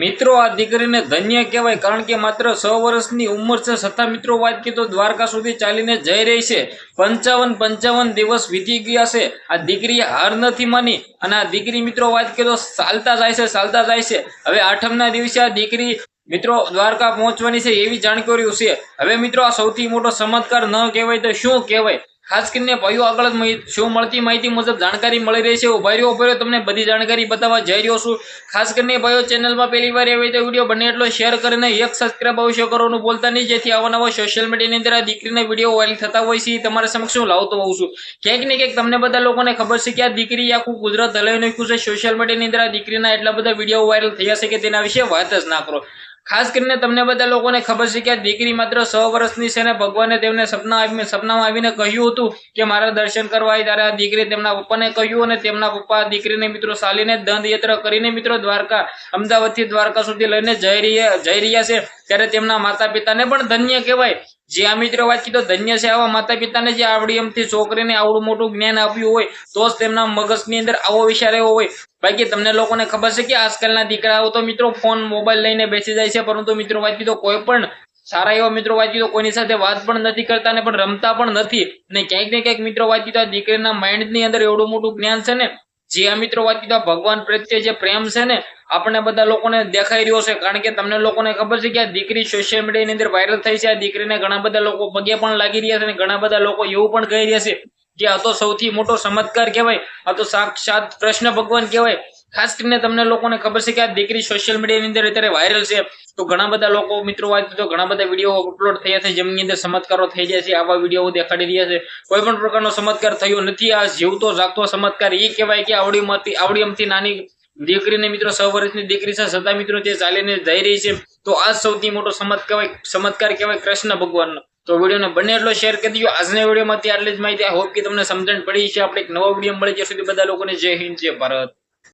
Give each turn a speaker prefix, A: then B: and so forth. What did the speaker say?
A: મિત્રો, આ દીકરીને ધન્ય કહેવાય કારણ કે માત્ર છ વર્ષની ઉંમર છે. છતાં મિત્રો, વાત કીધો દ્વારકા સુધી ચાલીને જઈ રહી છે. પંચાવન પંચાવન દિવસ વીતી ગયા છે. આ દીકરી હાર નથી માની અને આ દીકરી, મિત્રો, વાત કીધો ચાલતા જાય છે, ચાલતા જાય છે. હવે આઠમના દિવસે આ દીકરી, મિત્રો, દ્વારકા પહોંચવાની છે એવી જાણકારીઓ છે. હવે, મિત્રો, આ સૌથી મોટો ચમત્કાર ન કહેવાય તો શું કહેવાય? ખાસ કરીને ભાઈઓ આગળ શું મળતી માહિતી મુજબ જાણકારી મળી રહી છે. ઊભા રહ્યો તમને બધી જાણકારી બતાવવા જઈ રહ્યો છું. ખાસ કરીને ભાઈઓ ચેનલમાં પહેલી વાર એવી તો વીડિયો બને એટલો શેર કરીને એક સબસ્ક્રાઈબ અવશ્ય કરવાનું બોલતા નહીં, જેથી આવા નવા સોશિયલ મીડિયાની અંદર આ દીકરીના વીડિયો વાયરલ થતા હોય છે. તમારા સમક્ષ હું લાવતો હોઉં છું. ક્યાંક ને ક્યાંક તમને બધા લોકોને ખબર છે કે આ દીકરી આખું ગુજરાત હલાવી નાખ્યું છે. સોશિયલ મીડિયાની અંદર આ દીકરીના એટલા બધા વીડિયો વાયરલ થયા છે કે તેના વિશે વાત જ ના કરો. ખાસ કરીને તમને બધા લોકોને ખબર છે કે દીકરી માત્ર સો વર્ષની છે અને ભગવાને તેમને સપના સપનામાં આવીને કહ્યું હતું કે મારા દર્શન કરવા ત્યારે આ દીકરી તેમના પપ્પાને કહ્યું અને તેમના પપ્પા દીકરીને મિત્રો સાલીને દંડ યાત્રા કરીને મિત્રો દ્વારકા, અમદાવાદથી દ્વારકા સુધી લઈને જઈ રહ્યા જઈ રહ્યા છે. ત્યારે તેમના માતા પિતાને પણ ધન્ય કહેવાય. જે આ મિત્રો વાત કીધો, ધન્ય છે આવા માતા પિતાને જે આવડી એમથી છોકરીને આવડું મોટું જ્ઞાન આપ્યું હોય, તો જ તેમના મગજની અંદર આવો વિચાર એવો હોય. બાકી તમને લોકોને ખબર છે કે આજકાલના દીકરાઓ તો મિત્રો ફોન, મોબાઈલ લઈને બેસી જાય છે, પરંતુ મિત્રો વાત કીધો, કોઈ પણ સારા એવા મિત્રો વાત કીધો, કોઈની સાથે વાત પણ નથી કરતા ને પણ રમતા પણ નથી. ને ક્યાંક ને ક્યાંક મિત્રો વાત કીધો દીકરીના માઇન્ડની અંદર એવડું મોટું જ્ઞાન છે ને, જે આ મિત્રો વાત કીધો ભગવાન પ્રત્યે જે પ્રેમ છે ને આપણે બધા લોકોને દેખાઈ રહ્યો છે. કારણ કે તમને લોકોને ખબર છે કે આ દીકરી સોશિયલ મીડિયાની અંદર વાયરલ થઈ છે. આ દીકરીને ઘણા બધા લોકો પગે પણ લાગી રહ્યા છે અને ઘણા બધા લોકો એવું પણ કહી રહ્યા છે કે આ તો સૌથી મોટો ચમત્કાર કહેવાય. આ તો સાક્ષાત કૃષ્ણ ભગવાન કહેવાય. ખાસ કરીને તમને લોકોને ખબર છે કે આ દીકરી સોશિયલ મીડિયાની અંદર અત્યારે વાયરલ છે. તો ઘણા બધા લોકો, મિત્રો વાત તો ઘણા બધા વીડિયો અપલોડ થયા છે. જેમની અંદર ચમત્કારો થઈ જાય છે. આવા વીડિયો દેખાડી રહ્યા છે. કોઈ પણ પ્રકારનો ચમત્કાર થયો નથી. આ જીવતો, જાગતો ચમત્કાર એ કહેવાય કે આવડી આવડીમથી આવડી નાની દીકરીને મિત્રો છ વર્ષની દીકરી છે છતાં મિત્રો તે ચાલીને જઈ રહી છે, તો આ સૌથી મોટો ચમત્કાર ચમત્કાર કહેવાય કૃષ્ણ ભગવાનનો. તો વિડીયોને બને એટલો શેર કરી દીધો આજના વિડીયોમાંથી આટલી જ માહિતી. હોપ કે તમને સમજણ પડી છે આપણે એક નવો વીડિયો મળી જ્યાં સુધી બધા લોકોને જય હિન્દ, જય ભારત.